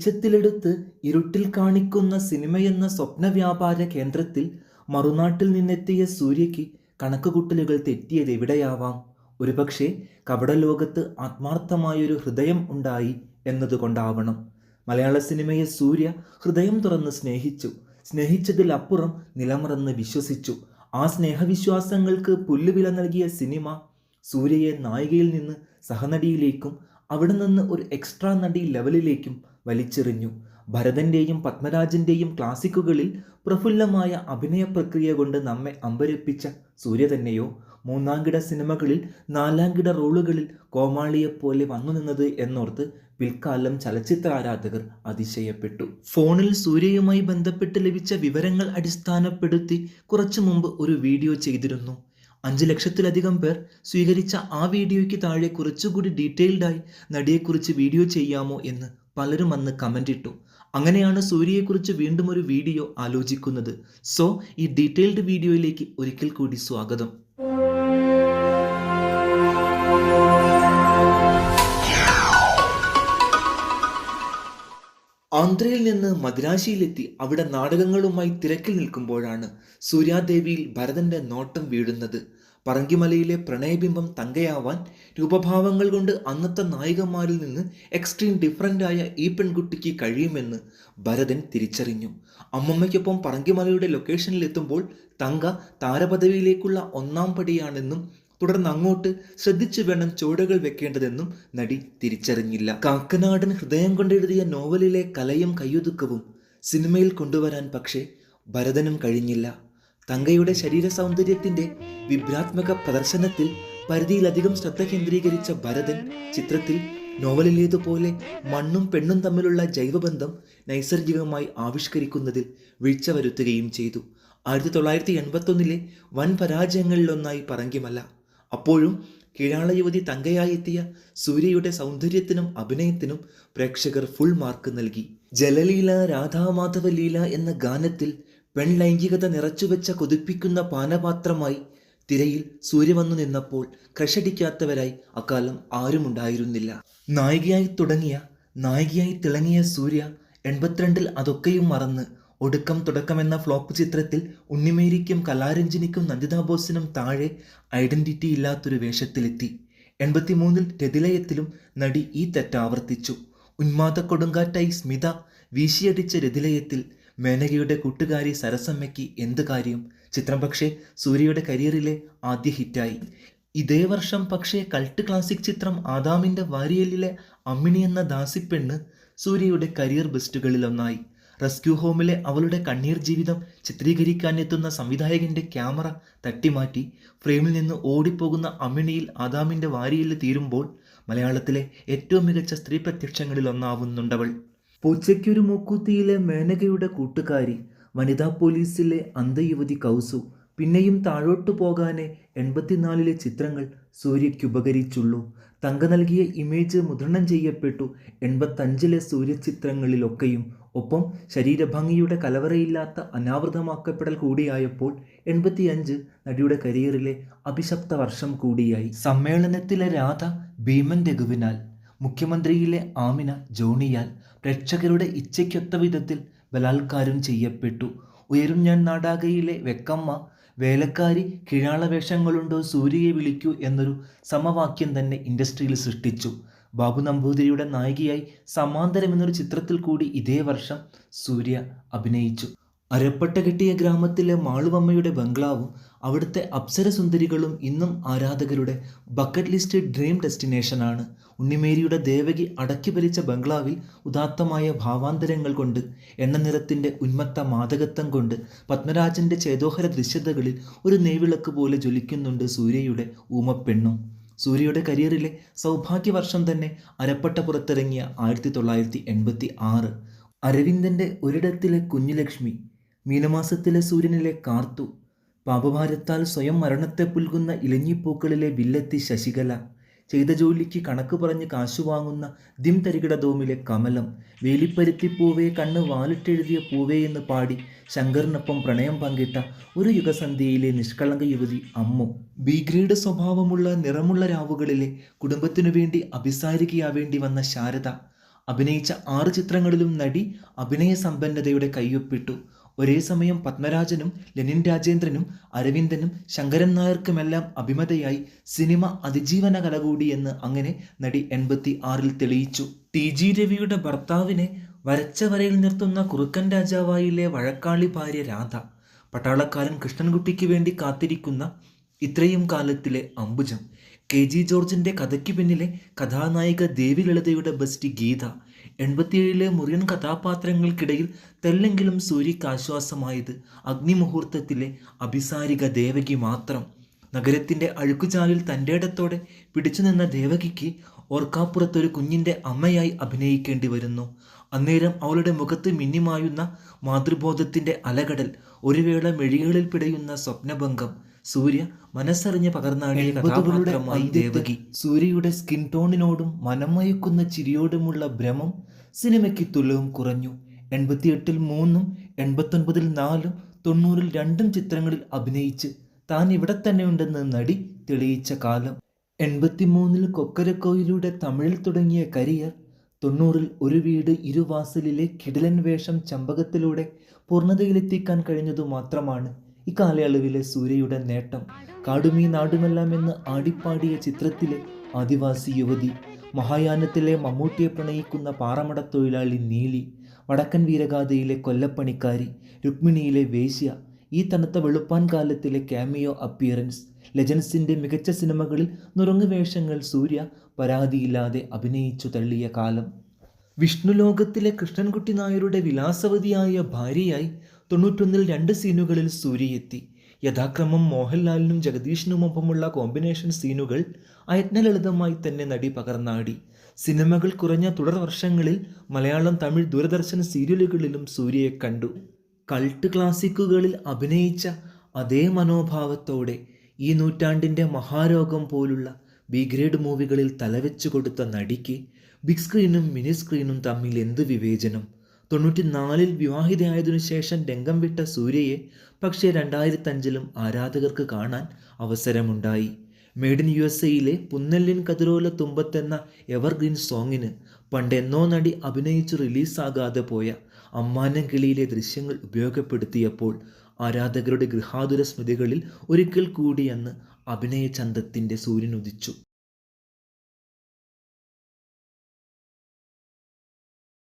വെളിച്ചത്തിലെടുത്ത് ഇരുട്ടിൽ കാണിക്കുന്ന സിനിമയെന്ന സ്വപ്ന വ്യാപാര കേന്ദ്രത്തിൽ മറുനാട്ടിൽ നിന്നെത്തിയ സൂര്യയ്ക്ക് കണക്കുകൂട്ടലുകൾ തെറ്റിയത് എവിടെയാവാം? ഒരുപക്ഷെ കപടലോകത്ത് ആത്മാർത്ഥമായൊരു ഹൃദയം ഉണ്ടായി എന്നതുകൊണ്ടാവണം. മലയാള സിനിമയെ സൂര്യ ഹൃദയം തുറന്ന് സ്നേഹിച്ചു. സ്നേഹിച്ചതിലപ്പുറം നിലമറന്ന് വിശ്വസിച്ചു. ആ സ്നേഹവിശ്വാസങ്ങൾക്ക് പുല്ലുവില നൽകിയ സിനിമ സൂര്യയെ നായികയിൽ നിന്ന് സഹനടിയിലേക്കും അവിടെ നിന്ന് ഒരു എക്സ്ട്രാ നടി ലെവലിലേക്കും വലിച്ചെറിഞ്ഞു. ഭരതന്റെയും പത്മരാജന്റെയും ക്ലാസിക്കുകളിൽ പ്രഫുല്ലമായ അഭിനയ പ്രക്രിയ കൊണ്ട് നമ്മെ അമ്പരപ്പിച്ച സൂര്യ തന്നെയോ? മൂന്നാംകിട സിനിമകളിൽ നാലാംകിട റോളുകളിൽ കോമാളിയെപ്പോലെ വന്നു നിന്നത് എന്നോർത്ത് പിൽക്കാലം ചലച്ചിത്ര ആരാധകർ അതിശയപ്പെട്ടു. ഫോണിൽ സൂര്യയുമായി ബന്ധപ്പെട്ട് ലഭിച്ച വിവരങ്ങൾ അടിസ്ഥാനപ്പെടുത്തി കുറച്ചു മുമ്പ് ഒരു വീഡിയോ ചെയ്തിരുന്നു. അഞ്ച് ലക്ഷത്തിലധികം പേർ സ്വീകരിച്ച ആ വീഡിയോയ്ക്ക് താഴെ കുറച്ചുകൂടി ഡീറ്റെയിൽഡായി നടിയെക്കുറിച്ച് വീഡിയോ ചെയ്യാമോ എന്ന് പലരും അന്ന് കമന്റ് ഇട്ടു. അങ്ങനെയാണ് സൂര്യയെക്കുറിച്ച് വീണ്ടും ഒരു വീഡിയോ ആലോചിക്കുന്നത്. സോ ഈ ഡീറ്റെയിൽഡ് വീഡിയോയിലേക്ക് ഒരിക്കൽ കൂടി സ്വാഗതം. ആന്ധ്രയിൽ നിന്ന് മദ്രാശിയിലെത്തി അവിടെ നാടകങ്ങളുമായി തിരക്കിൽ നിൽക്കുമ്പോഴാണ് സൂര്യാദേവിയിൽ ഭരതന്റെ നോട്ടം വീഴുന്നത്. പറങ്കിമലയിലെ പ്രണയബിംബം തങ്കയാവാൻ രൂപഭാവങ്ങൾ കൊണ്ട് അന്നത്തെ നായികമാരിൽ നിന്ന് എക്സ്ട്രീം ഡിഫറന്റ് ആയ ഈ പെൺകുട്ടിക്ക് കഴിയുമെന്ന് ഭരതൻ തിരിച്ചറിഞ്ഞു. അമ്മമ്മയ്ക്കൊപ്പം പറങ്കിമലയുടെ ലൊക്കേഷനിൽ എത്തുമ്പോൾ തങ്ക താരപദവിയിലേക്കുള്ള ഒന്നാം പടിയാണെന്നും തുടർന്ന് അങ്ങോട്ട് ശ്രദ്ധിച്ചു വേണം ചുവടുകൾ വെക്കേണ്ടതെന്നും നടി തിരിച്ചറിഞ്ഞില്ല. കാക്കനാടൻ ഹൃദയം കൊണ്ടെഴുതിയ നോവലിലെ കലയും കയ്യൊതുക്കവും സിനിമയിൽ കൊണ്ടുവരാൻ പക്ഷേ ഭരതനും കഴിഞ്ഞില്ല. തങ്കയുടെ ശരീര സൗന്ദര്യത്തിന്റെ വിഭ്രാത്മക പ്രദർശനത്തിൽ പരിധിയിലധികം ശ്രദ്ധ കേന്ദ്രീകരിച്ച ഭരതൻ ചിത്രത്തിൽ നോവലിലേതുപോലെ മണ്ണും പെണ്ണും തമ്മിലുള്ള ജൈവബന്ധം നൈസർഗികമായി ആവിഷ്കരിക്കുന്നതിൽ വീഴ്ച വരുത്തുകയും ചെയ്തു. ആയിരത്തി തൊള്ളായിരത്തി എൺപത്തൊന്നിലെ വൻ പരാജയങ്ങളിലൊന്നായി പറങ്കിമല്ല. അപ്പോഴും കീഴാള യുവതി തങ്കയായി എത്തിയ സൂര്യയുടെ സൗന്ദര്യത്തിനും അഭിനയത്തിനും പ്രേക്ഷകർ ഫുൾ മാർക്ക് നൽകി. ജലലീല രാധാമാധവ ലീല എന്ന ഗാനത്തിൽ പെൺലൈംഗികത നിറച്ചുവെച്ച കൊതിപ്പിക്കുന്ന പാനപാത്രമായി തിരയിൽ സൂര്യ വന്നു നിന്നപ്പോൾ ക്രഷടിക്കാത്തവരായി അക്കാലം ആരുമുണ്ടായിരുന്നില്ല. നായികയായി തുടങ്ങിയ നായികയായി തിളങ്ങിയ സൂര്യ എൺപത്തിരണ്ടിൽ അതൊക്കെയും മറന്ന് ഒടുക്കം തുടക്കമെന്ന ഫ്ലോപ്പ് ചിത്രത്തിൽ ഉണ്ണിമേരിക്കും കലാരഞ്ജനിക്കും നന്ദിതാ ബോസിനും താഴെ ഐഡന്റിറ്റി ഇല്ലാത്തൊരു വേഷത്തിലെത്തി. എൺപത്തിമൂന്നിൽ രതിലയത്തിലും നടി ഈ തെറ്റ് ആവർത്തിച്ചു. ഉന്മാദ കൊടുങ്കാറ്റായി സ്മിത വീശിയടിച്ച രതിലയത്തിൽ മേനകയുടെ കൂട്ടുകാരി സരസമ്മയ്ക്ക് എന്ത് കാര്യം? ചിത്രം പക്ഷേ സൂര്യയുടെ കരിയറിലെ ആദ്യ ഹിറ്റായി. ഇതേ വർഷം പക്ഷേ കൾട്ട് ക്ലാസിക് ചിത്രം ആദാമിന്റെ വാരിയലിലെ അമ്മിണി എന്ന ദാസിപ്പെണ്ണ് സൂര്യയുടെ കരിയർ ബെസ്റ്റുകളിലൊന്നായി. റെസ്ക്യൂ ഹോമിലെ അവളുടെ കണ്ണീർ ജീവിതം ചിത്രീകരിക്കാനെത്തുന്ന സംവിധായകന്റെ ക്യാമറ തട്ടിമാറ്റി ഫ്രെയിമിൽ നിന്ന് ഓടിപ്പോകുന്ന അമ്മിണിയിൽ ആദാമിന്റെ വാരിയിൽ തീരുമ്പോൾ മലയാളത്തിലെ ഏറ്റവും മികച്ച സ്ത്രീ പ്രത്യക്ഷങ്ങളിൽ ഒന്നാവുന്നുണ്ടവൾ പൂച്ചയ്ക്കൊരു മൂക്കൂത്തിയിലെ മേനകയുടെ കൂട്ടുകാരി വനിതാ പോലീസിലെ അന്ധയുവതി കൗസു. പിന്നെയും താഴോട്ടു പോകാനെ എൺപത്തിനാലിലെ ചിത്രങ്ങൾ സൂര്യയ്ക്ക് ഉപകരിച്ചുള്ളൂ തങ്ക നൽകിയ ഇമേജ് മുദ്രണം ചെയ്യപ്പെട്ടു. എൺപത്തഞ്ചിലെ സൂര്യചിത്രങ്ങളിലൊക്കെയും. ഒപ്പം ശരീരഭംഗിയുടെ കലവറയില്ലാത്ത അനാവൃതമാക്കപ്പെടൽ കൂടിയായപ്പോൾ എൺപത്തിയഞ്ച് നടിയുടെ കരിയറിലെ അഭിശപ്ത വർഷം കൂടിയായി. സമ്മേളനത്തിലെ രാധ ഭീമൻ രഘുവിനാൽ മുഖ്യമന്ത്രിയിലെ ആമിന ജോണിയാൽ പ്രേക്ഷകരുടെ ഇച്ഛയ്ക്കൊത്ത വിധത്തിൽ ബലാത്കാരം ചെയ്യപ്പെട്ടു. ഉയരും ഞാൻ നാടാകയിലെ വെക്കമ്മ വേലക്കാരി കിഴാള വേഷങ്ങളുണ്ടോ സൂര്യയെ വിളിക്കൂ എന്നൊരു സമവാക്യം തന്നെ ഇൻഡസ്ട്രിയിൽ സൃഷ്ടിച്ചു. ബാബു നമ്പൂതിരിയുടെ നായികയായി സമാന്തരം എന്നൊരു ചിത്രത്തിൽ കൂടി ഇതേ വർഷം സൂര്യ അഭിനയിച്ചു. അരപ്പട്ട കെട്ടിയ ഗ്രാമത്തിലെ മാളുവമ്മയുടെ ബംഗ്ലാവും അവിടുത്തെ അപ്സരസുന്ദരികളും ഇന്നും ആരാധകരുടെ ബക്കറ്റ് ലിസ്റ്റ് ഡ്രീം ഡെസ്റ്റിനേഷനാണ്. ഉണ്ണിമേരിയുടെ ദേവകി അടക്കി ഭരിച്ച ബംഗ്ലാവിൽ ഉദാത്തമായ ഭാവാന്തരങ്ങൾ കൊണ്ട് എണ്ണ നിറത്തിന്റെ ഉന്മത്ത മാതകത്വം കൊണ്ട് പത്മരാജന്റെ ചേതോഹര ദൃശ്യതകളിൽ ഒരു നെയ്വിളക്ക് പോലെ ജ്വലിക്കുന്നുണ്ട് സൂര്യയുടെ ഊമപ്പെണ്ണും. സൂര്യയുടെ കരിയറിലെ സൗഭാഗ്യവർഷം തന്നെ അരപ്പട്ട പുറത്തിറങ്ങിയ ആയിരത്തി തൊള്ളായിരത്തി എൺപത്തി ആറ് അരവിന്ദന്റെ ഒരിടത്തിലെ കുഞ്ഞുലക്ഷ്മി മീനമാസത്തിലെ സൂര്യനിലെ കാർത്തു. പാപഭാരത്താൽ സ്വയം മരണത്തെ പുൽകുന്ന ഇലഞ്ഞിപ്പൂക്കളിലെ വില്ലെത്തി ശശികല. ചെയ്ത ജോലിക്ക് കണക്ക് പറഞ്ഞ് കാശു വാങ്ങുന്ന ദിം തരികിട കമലം. വേലിപ്പരുത്തി പൂവേ കണ്ണ് വാലിട്ടെഴുതിയ പൂവേ എന്ന് പാടി ശങ്കറിനൊപ്പം പ്രണയം പങ്കിട്ട ഒരു യുഗസന്ധ്യയിലെ നിഷ്കളങ്ക യുവതി അമ്മു. ബി സ്വഭാവമുള്ള നിറമുള്ള രാവുകളിലെ കുടുംബത്തിനു വേണ്ടി അഭിസാരികയാവേണ്ടി വന്ന ശാരദ. അഭിനയിച്ച ആറ് ചിത്രങ്ങളിലും നടി അഭിനയ സമ്പന്നതയുടെ കയ്യൊപ്പിട്ടു ഒരേ സമയം പത്മരാജനും ലെനിൻ രാജേന്ദ്രനും അരവിന്ദനും ശങ്കരൻ നായർക്കുമെല്ലാം അഭിമതയായി സിനിമ അതിജീവന കല കൂടിയെന്ന് അങ്ങനെ നടി എൺപത്തി ആറിൽ തെളിയിച്ചു. ടി ജി രവിയുടെ ഭർത്താവിനെ വരച്ച വരയിൽ നിർത്തുന്ന കുറുക്കൻ രാജാവായിലെ വഴക്കാളി ഭാര്യ രാധ. പട്ടാളക്കാരൻ കൃഷ്ണൻകുട്ടിക്ക് വേണ്ടി കാത്തിരിക്കുന്ന ഇത്രയും കാലത്തിലെ അംബുജം. കെ ജി ജോർജിന്റെ കഥയ്ക്ക് പിന്നിലെ കഥാനായിക ദേവി ലളിതയുടെ ബെസ്റ്റ് ഗീത. എൺപത്തിയേഴിലെ മുറിയൻ കഥാപാത്രങ്ങൾക്കിടയിൽ തെല്ലെങ്കിലും സൂര്യക്ക് ആശ്വാസമായത് അഗ്നിമുഹൂർത്തത്തിലെ അഭിസാരിക ദേവകി മാത്രം. നഗരത്തിന്റെ അഴുക്കുചാലിൽ തന്റെ ഇടത്തോടെ പിടിച്ചു നിന്ന ദേവകിക്ക് ഓർക്കാപ്പുറത്തൊരു കുഞ്ഞിന്റെ അമ്മയായി അഭിനയിക്കേണ്ടി വരുന്നു. അന്നേരം അവളുടെ മുഖത്ത് മിന്നിമായുന്ന മാതൃബോധത്തിന്റെ അലകടൽ ഒരു വേള മെഴികളിൽ പിടയുന്ന സ്വപ്നഭംഗം. സൂര്യ മനസ്സറിഞ്ഞ് പകർന്നാടിയ കഥാപാത്രമായി ദേവകി. സൂര്യയുടെ സ്കിൻ ടോണിനോടും മനമയക്കുന്ന ചിരിയോടുമുള്ള ഭ്രമം സിനിമയ്ക്ക് തുലവും കുറഞ്ഞു. എൺപത്തിയെട്ടിൽ മൂന്നും എൺപത്തൊൻപതിൽ നാലും തൊണ്ണൂറിൽ രണ്ടും ചിത്രങ്ങളിൽ അഭിനയിച്ച് താൻ ഇവിടെ തന്നെയുണ്ടെന്ന് നടി തെളിയിച്ച കാലം. എൺപത്തിമൂന്നിൽ കൊക്കരക്കോയിലൂടെ തമിഴിൽ തുടങ്ങിയ കരിയർ തൊണ്ണൂറിൽ ഒരു വീട് ഇരുവാസലിലെ കിടിലൻ വേഷം ചമ്പകത്തിലൂടെ പൂർണതയിലെത്തിക്കാൻ കഴിഞ്ഞതു മാത്രമാണ് ഇക്കാലയളവിലെ സൂര്യയുടെ നേട്ടം. കാടുമീ നാടുമെല്ലാം എന്ന് ആടിപ്പാടിയ ചിത്രത്തിലെ ആദിവാസി യുവതി മഹായാനത്തിലെ മമ്മൂട്ടിയെ പ്രണയിക്കുന്ന പാറമട തൊഴിലാളി നീലി വടക്കൻ വീരഗാഥയിലെ കൊല്ലപ്പണിക്കാരി രുക്മിണിയിലെ വേശ്യ ഈ തണുത്ത വെളുപ്പാൻ കാലത്തിലെ ക്യാമിയോ അപ്പിയറൻസ് ലെജൻസിന്റെ മികച്ച സിനിമകളിൽ നുറുങ്ങു വേഷങ്ങൾ സൂര്യ പരാതിയില്ലാതെ അഭിനയിച്ചു തള്ളിയ കാലം. വിഷ്ണുലോകത്തിലെ കൃഷ്ണൻകുട്ടി നായരുടെ വിലാസവതിയായ ഭാര്യയായി തൊണ്ണൂറ്റൊന്നിൽ രണ്ട് സീനുകളിൽ സൂര്യയെത്തി. യഥാക്രമം മോഹൻലാലിനും ജഗദീഷിനുമൊപ്പമുള്ള കോമ്പിനേഷൻ സീനുകൾ അയജ്ഞലളിതമായി തന്നെ നടി പകർന്നാടി. സിനിമകൾ കുറഞ്ഞ തുടർ വർഷങ്ങളിൽ മലയാളം തമിഴ് ദൂരദർശൻ സീരിയലുകളിലും സൂര്യയെ കണ്ടു. കൾട്ട് ക്ലാസിക്കുകളിൽ അഭിനയിച്ച അതേ മനോഭാവത്തോടെ ഈ നൂറ്റാണ്ടിന്റെ മഹാരോഗം പോലുള്ള ബി ഗ്രേഡ് മൂവികളിൽ തലവെച്ചു കൊടുത്ത നടിക്ക് ബിഗ് സ്ക്രീനും മിനി സ്ക്രീനും തമ്മിൽ എന്ത് വിവേചനം? തൊണ്ണൂറ്റിനാലിൽ വിവാഹിതയായതിനു ശേഷം രംഗം വിട്ട സൂര്യയെ പക്ഷേ രണ്ടായിരത്തഞ്ചിലും ആരാധകർക്ക് കാണാൻ അവസരമുണ്ടായി. മെയ്ഡ് ഇൻ യു എസ് എയിലെ പുന്നല്ലിൻ കതിരോല തുമ്പത്തെന്ന എവർഗ്രീൻ സോങ്ങിന് പണ്ടെന്നോ നടി അഭിനയിച്ചു റിലീസാകാതെ പോയ അമ്മാനം കിളിയിലെ ദൃശ്യങ്ങൾ ഉപയോഗപ്പെടുത്തിയപ്പോൾ ആരാധകരുടെ ഗൃഹാതുര സ്മൃതികളിൽ ഒരിക്കൽ കൂടി അന്ന് ചന്തത്തിന്റെ സൂര്യൻ ഉദിച്ചു.